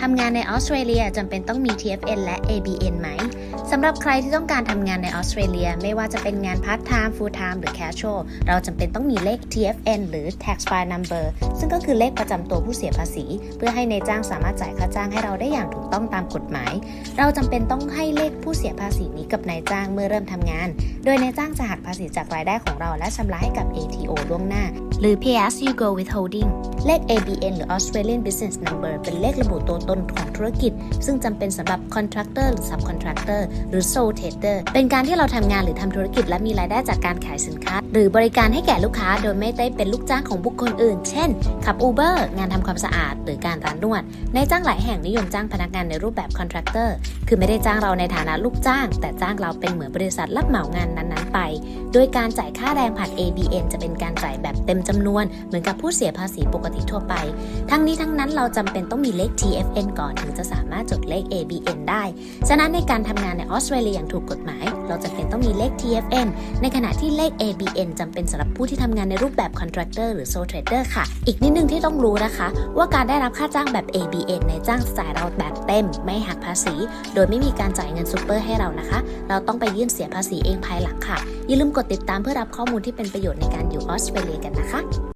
ทำงานในออสเตรเลียจำเป็นต้องมี TFN และ ABN ไหมสำหรับใครที่ต้องการทำงานในออสเตรเลีย ไม่ว่าจะเป็นงาน part time full time หรือ casual เราจำเป็นต้องมีเลข TFN หรือ tax file number ซึ่งก็คือเลขประจำตัวผู้เสียภาษี เพื่อให้ในจ้างสามารถจ่ายค่าจ้างให้เราได้อย่างถูกต้องตามกฎหมาย เราจำเป็นต้องให้เลขผู้เสียภาษีนี้กับนายจ้างเมื่อเริ่มทำงาน โดยนายจ้างจะหักภาษีจากรายได้ของเราและชำระให้กับ ATO ล่วงหน้า หรือ Pay as you go withholding เลข ABN หรือ Australian Business Number เป็นเลขระบุตัวตนของธุรกิจ ซึ่งจำเป็นสำหรับ contractor หรือ subcontractor หรือ sole trader เป็นการที่เราทำงานหรือทำธุรกิจ และมีรายได้จากการขายสินค้า หรือบริการให้แก่ลูกค้าโดยไม่ได้เป็นลูกจ้างของบุคคลอื่น เช่น ขับ Uber งานทำความสะอาด หรือการร้านนวด ในจ้างหลายแห่งนิยมจ้างพนักงานในรูปแบบ contractor คือไม่ได้จ้างเราในฐานะลูกจ้าง แต่จ้างเราเป็นเหมือนบริษัทรับเหมางานนั้นๆ ไป โดยการจ่ายค่าแรงผ่าน ABN จะเป็นการจ่ายแบบเต็มจำนวนเหมือนกับผู้เสียภาษีปกติทั่วไป ทั้งนี้ทั้งนั้นเราจำเป็นต้องมีเลข TFN ก่อนถึงจะสามารถจดเลข ABN ได้ ฉะนั้นในการทำงานในออสเตรเลียอย่างถูกกฎหมาย เราจำเป็นต้องมีเลข TFN ในขณะที่เลข ABN จำเป็นสำหรับผู้ที่ทำงานในรูปแบบ contractor หรือ sole trader ค่ะ อีกนิดนึงที่ต้องรู้นะคะ ว่าการได้รับค่าจ้างแบบ ABN ในจ้างจ่ายเราแบบเต็ม ไม่หักภาษี โดยไม่มีการจ่ายเงินซูเปอร์ให้เรานะคะ เราต้องไปยื่นเสียภาษีเองภายหลังค่ะ อย่าลืมกดติดตามเพื่อรับข้อมูลที่เป็นประโยชน์ในการอยู่ออสเตรเลียกันนะคะ back.